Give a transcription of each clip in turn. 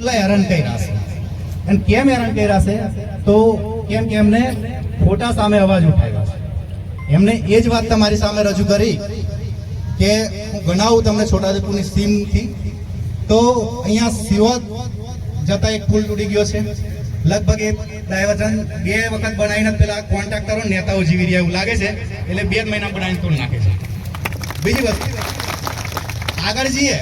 કેટલા હેરાન કર્યા છે? અને કેમ હેરાન કર્યા છે? તો કેમ કે એમને ખોટા સામે અવાજ ઉઠાવ્યા છે. એમને એ જ વાત તમારી સામે રજૂ કરી કે હું ગણાવું તમને છોટાઉદેપુરની સીમથી. તો અહીંયા સિવોદ જતા એક પુલ તૂટી ગયો છે. લગભગ એ ડાયવર્ઝન બે વખત બનાવીને પેલા કોન્ટ્રાક્ટરો નેતાઓ જીવી રહ્યા એવું લાગે છે. એટલે બે મહિના બનાવીને તોડ નાખે છે. બીજી વસ્તુ, આગળ જઈએ.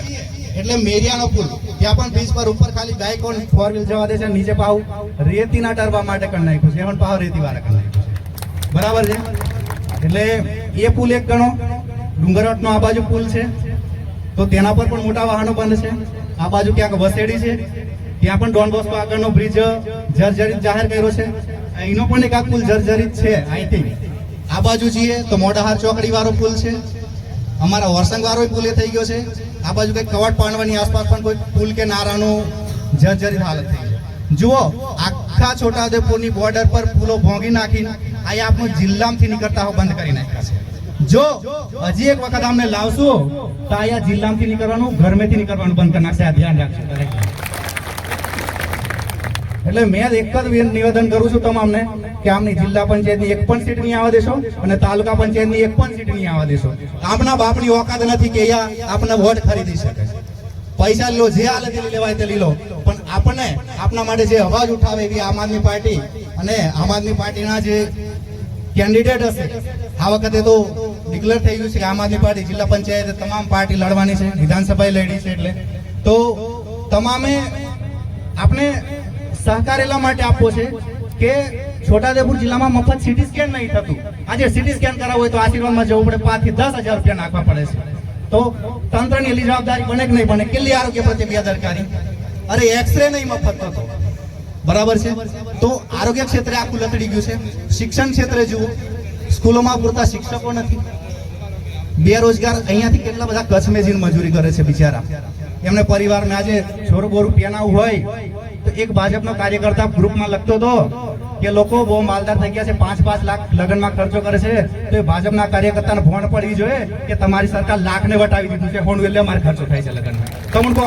એટલે મેરિયાનો પુલ. ત્યાં પણ બીચ પર ઉપર ખાલી બાઇક ઓન ફોર વ્હીલ જવા દે છે, નીચે પાવ રેતીના ટરવા માટે કરી નાખ્યું છે. પણ પાવ રેતી વાળા કરી નાખ્યું છે. બરાબર છે? એટલે એ પુલ એક ગણો. ડુંગરવટનો આ બાજુ પુલ છે. તો તેના પર પણ મોટા વાહનો બંધ છે. આ બાજુ ક્યાંક વસેડી છે. ત્યાં પણ ડોન બોસ્કો આગળનો બ્રિજ જર્જરિત જાહેર કર્યો છે. અહીંનો પણ એક આ પુલ જર્જરિત છે, અહીંથી. આ બાજુ જઈએ તો મોડાહાર ચોકડી વાળો પુલ છે. અમારા વરસંગવારો પુલ થઈ ગયો છે. આ બાજુ કઈ કવાટ પાંડવાની આસપાસ પણ કોઈ પુલ કે નારાનું જર્જરિત હાલત થઈ જુઓ, આખા છોટાઉદેપુરની બોર્ડર પર પુલો ભોંગી નાખીને આ આપણું જિલ્લામાંથી નીકળતા બંધ કરી નાખ્યા છે. જો હજી એક વખત અમને લાવશો તો અહીંયા જિલ્લામાંથી નીકળવાનું, ઘરમેથી નીકળવાનું બંધ કરી નાખશે. આ ધ્યાન રાખજો. એટલે મેં એક જ નિવેદન કરું છું તમામને કે આમની જિલ્લા પંચાયતની એક પણ સીટ નહીં આવવા દેશો અને તાલુકા પંચાયતની એક પણ સીટ નહીં આવવા દેશો. આપના બાપની ઓકાત નથી કે અહીંયા આપને વોટ ખરીદી શકે. પૈસા લો, જે હાલે લેવાય તે લીલો પણ આપણને આપના માટે જે અવાજ ઉઠાવે એવી આમ આદમી પાર્ટી અને આમ આદમી પાર્ટીના જે કેન્ડિડેટ હશે, આ વખતે તો ડિક્લેર થઈ ગયું છે કે આમ આદમી પાર્ટી જિલ્લા પંચાયતે તમામ પાર્ટી લડવાની છે વિધાનસભા લડી છે એટલે. તો તમામે આપણે સહકાર એટલા માટે આપવો છે કે છોટાઉદેપુર જિલ્લામાં મફત સિટી સ્કેન નહીં થતું. આજે સિટી સ્કેન કરાવવું હોય તો આશીર્વાદમાં જવું પડે. પાંચથી દસ હજાર રૂપિયા નાખવા પડે છે. તો તંત્રની એટલી જવાબદારી બને કે નહીં બને? કેટલી આરોગ્ય પ્રત્યે બેદરકારી? અરે એક્સરે નહીં મફત થતો. બરાબર છે? તો આરોગ્ય ક્ષેત્રે આખું લથડી ગયું છે. શિક્ષણ ક્ષેત્રે જુઓ, સ્કૂલોમાં પૂરતા શિક્ષકો નથી. બેરોજગાર અહીંયાથી કેટલા બધા કચ્છ મેજીન મજૂરી કરે છે બિચારા. એમને પરિવારને આજે છોરો બોરું પેનાવું હોય, તો એક ભાજપનો કાર્યકર્તા ગ્રુપમાં લખતો હતો કે લોકો બહુ માલદાર થઈ ગયા છે, પાંચ પાંચ લાખ લગ્નમાં ખર્ચો કરે છે, તો એ ભાજપના કાર્યકર્તાને ફોન પડવી જોઈએ કે તમારી સરકાર લાખને વટાવી દીધું છે ફોન એટલે અમારે ખર્ચો થાય છે લગ્નમાં. તમને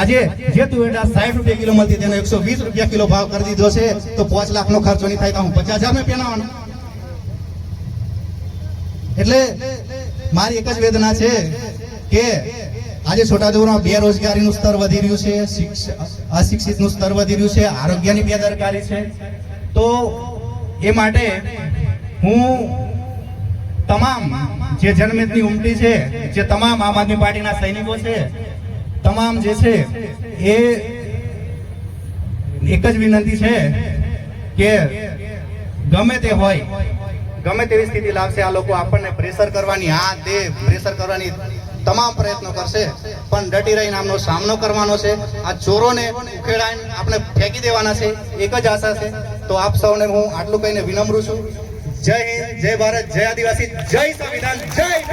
આજે જે તુવેટા સાઠ રૂપિયા કિલો મળતી તેનો એકસો વીસ રૂપિયા કિલો ભાવ કરી દીધો છે, તો પાંચ લાખ નો ખર્ચો નહીં થાય તો હું પચાસ હજાર પેનાવાનો એટલે મારી એક જ વેદના છે કે આજે છોટાઉદેપુરમાં બેરોજગારીનું સ્તર વધી રહ્યું છે, શિક્ષ- અશિક્ષિતનું સ્તર વધી રહ્યું છે, આરોગ્યની બેદરકારી છે. તો એ માટે હું તમામ જે જનમેદની ઉમટી છે, જે તમામ આમ આદમી પાર્ટીના સૈનિકો છે, તમામ જે છે, એ એક જ વિનંતી છે કે ગમે તે હોય, ગમે તેવી સ્થિતિ લાવશે આ લોકો આપણને પ્રેશર કરવાની, આ તે પ્રેશર કરવાની તમામ પ્રયત્નો કરશે. પણ ડટી રહીને આમનો સામનો કરવાનો છે. આ ચોરોને ઉખેડાઈને આપણે ફેંકી દેવાના છે. એક જ આશા છે. તો આપ સૌને હું આટલું કહીને વિનમ્રું છું. જય હિન્દ, જય ભારત, જય આદિવાસી, જય સંવિધાન, જય.